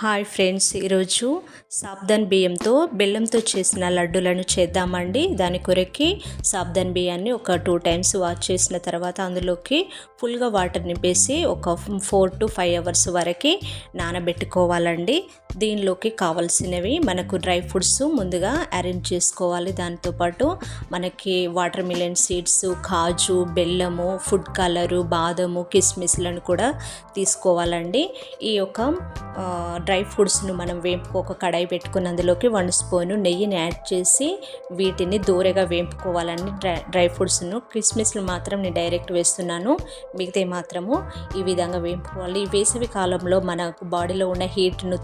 Hi friends ఈరోజు సాబ్దాన్ బియ్యంతో బెల్లంతో చేసిన లడ్డూలను చేద్దామండి. దాని కొరకి సాబ్దాన్ బియ్యాన్ని ఒక టూ టైమ్స్ వాష్ చేసిన తర్వాత అందులోకి ఫుల్గా వాటర్ నింపేసి ఒక ఫోర్ టు ఫైవ్ అవర్స్ వరకు నానబెట్టుకోవాలండి. దీనిలోకి కావాల్సినవి మనకు డ్రై ఫ్రూట్స్ ముందుగా అరేంజ్ చేసుకోవాలి. దాంతోపాటు మనకి వాటర్ మిలన్ సీడ్స్ కాజు బెల్లము ఫుడ్ కలరు బాదము కిస్మిస్లను కూడా తీసుకోవాలండి. ఈ యొక్క డ్రై ఫ్రూట్స్ను మనం వేపుకో ఒక కడాయి పెట్టుకుని అందులోకి వన్ స్పూను నెయ్యిని యాడ్ చేసి వీటిని దూరగా వేపుకోవాలండి. డ్రై డ్రై ఫ్రూట్స్ను కిస్మిస్లు మాత్రం నేను డైరెక్ట్ వేస్తున్నాను. మిగతా మాత్రము ఈ విధంగా వేపుకోవాలి. ఈ వేసవి కాలంలో మనకు బాడీలో ఉన్న హీట్ను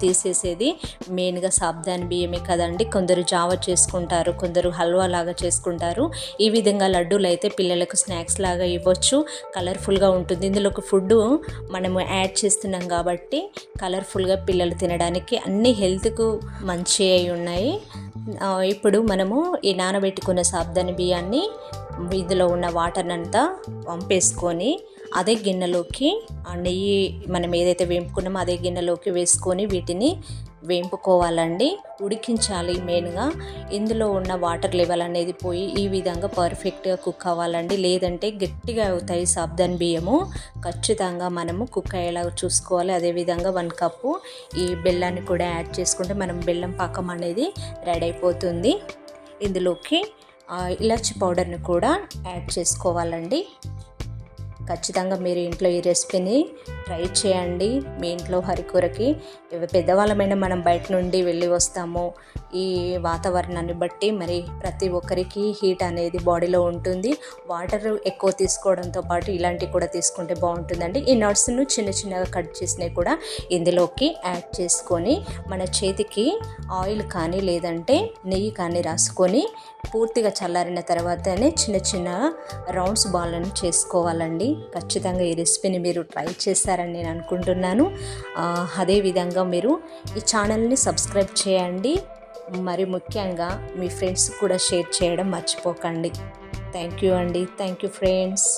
చేసేది మెయిన్గా సాబ్దాని బియ్యమే కదండి. కొందరు జావ చేసుకుంటారు కొందరు హల్వా లాగా చేసుకుంటారు. ఈ విధంగా లడ్డూలు అయితే పిల్లలకు స్నాక్స్ లాగా ఇవ్వచ్చు. కలర్ఫుల్గా ఉంటుంది. ఇందులోకి ఫుడ్ మనము యాడ్ చేస్తున్నాం కాబట్టి కలర్ఫుల్గా పిల్లలు తినడానికి అన్ని హెల్త్కు మంచి అయి ఉన్నాయి. ఇప్పుడు మనము ఈ నానబెట్టుకున్న సాబ్దాని బియ్యాన్ని ఇందులో ఉన్న వాటర్ అంతా పంపేసుకొని అదే గిన్నెలోకి ఆ నెయ్యి మనం ఏదైతే వేపుకున్నామో అదే గిన్నెలోకి వేసుకొని వీటిని వేంపుకోవాలండి. ఉడికించాలి మెయిన్గా. ఇందులో ఉన్న వాటర్ లెవెల్ అనేది పోయి ఈ విధంగా పర్ఫెక్ట్గా కుక్ అవ్వాలండి. లేదంటే గట్టిగా అవుతాయి సాబ్దాన్ బియ్యము. ఖచ్చితంగా మనము కుక్ అయ్యేలాగా చూసుకోవాలి. అదేవిధంగా వన్ కప్పు ఈ బెల్లాన్ని కూడా యాడ్ చేసుకుంటే మనం బెల్లం పాకం అనేది రెడీ అయిపోతుంది. ఇందులోకి ఇలాచి పౌడర్ని కూడా యాడ్ చేసుకోవాలండి. ఖచ్చితంగా మీరు ఇంట్లో ఈ రెసిపీని ట్రై చేయండి మీ ఇంట్లో హరికూరకి. పెద్దవాళ్ళమైన పెద్దవాళ్ళమైనా మనం బయట నుండి వెళ్ళి వస్తాము. ఈ వాతావరణాన్ని బట్టి మరి ప్రతి ఒక్కరికి హీట్ అనేది బాడీలో ఉంటుంది. వాటర్ ఎక్కువ తీసుకోవడంతో పాటు ఇలాంటివి కూడా తీసుకుంటే బాగుంటుందండి. ఈ నట్స్ను చిన్న చిన్నగా కట్ చేసినవి కూడా ఇందులోకి యాడ్ చేసుకొని మన చేతికి ఆయిల్ కానీ లేదంటే నెయ్యి కానీ రాసుకొని పూర్తిగా చల్లారిన తర్వాతనే చిన్న చిన్న రౌండ్స్ బాల్లను చేసుకోవాలండి. ఖచ్చితంగా ఈ రెసిపీని మీరు ట్రై చేశారని నేను అనుకుంటున్నాను. అదేవిధంగా మీరు ఈ ఛానల్ని సబ్స్క్రైబ్ చేయండి. మరి ముఖ్యంగా మీ ఫ్రెండ్స్ కూడా షేర్ చేయడం మర్చిపోకండి. థ్యాంక్ యూ అండి. Thank you friends.